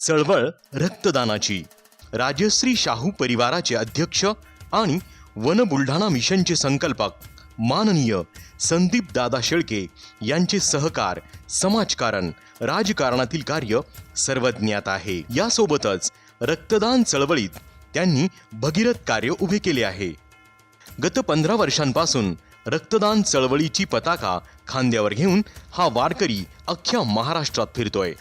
चळवळ रक्तदानाची. राजश्री शाहू परिवाराचे अध्यक्ष आणि वन बुलढाणा मिशनचे संकल्पक. माननीय संदीप दादा शेळके यांचे सहकार समाजकारण राजकारणातील कार्य सर्वज्ञात आहे. यासोबतच रक्तदान चळवळीत त्यांनी भगीरथ कार्य उभे केले आहे. गत पंधरा वर्षांपासून रक्तदान चळवळीची पताका खांद्यावर घेऊन हा वारकरी अख्ख्या महाराष्ट्रात फिरतोय.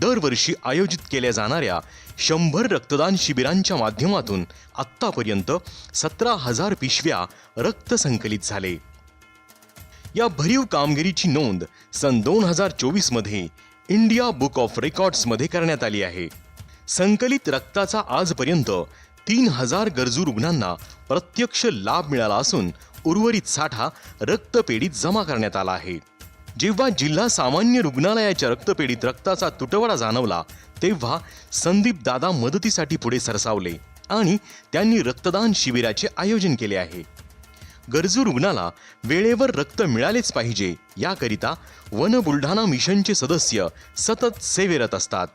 दरवर्षी आयोजित केल्या जाणाऱ्या शंभर रक्तदान शिबिरांच्या माध्यमातून आत्तापर्यंत सतरा हजार पिशव्या रक्त संकलित झाले. या भरीव कामगिरीची नोंद सन दोन हजार चोवीसमध्ये इंडिया बुक ऑफ रेकॉर्ड्समध्ये करण्यात आली आहे. संकलित रक्ताचा आजपर्यंत तीन हजार गरजू रुग्णांना प्रत्यक्ष लाभ मिळाला असून उर्वरित साठा रक्तपेढीत जमा करण्यात आला आहे. जेव्हा जिल्हा सामान्य रुग्णालयाच्या रक्तपेढीत रक्ताचा तुटवडा जाणवला तेव्हा संदीप दादा मदतीसाठी पुढे सरसावले आणि त्यांनी रक्तदान शिबिराचे आयोजन केले आहे. गरजू रुग्णाला वेळेवर रक्त मिळालेच पाहिजे याकरिता वन बुलढाणा मिशनचे सदस्य सतत सेवेरत असतात.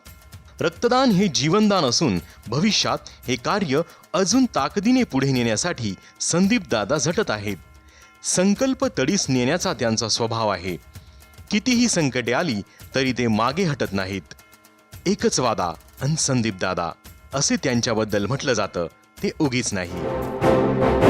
रक्तदान हे जीवनदान असून भविष्यात हे कार्य अजून ताकदीने पुढे नेण्यासाठी संदीप दादा झटत आहेत. संकल्प तडीस नेण्याचा त्यांचा स्वभाव आहे. कितीही संकटे आली तरी ते मागे हटत नाहीत. एकच वादा अन संदीप दादा. असे त्यांच्याबद्दल म्हटलं जातं ते उगीच नाही.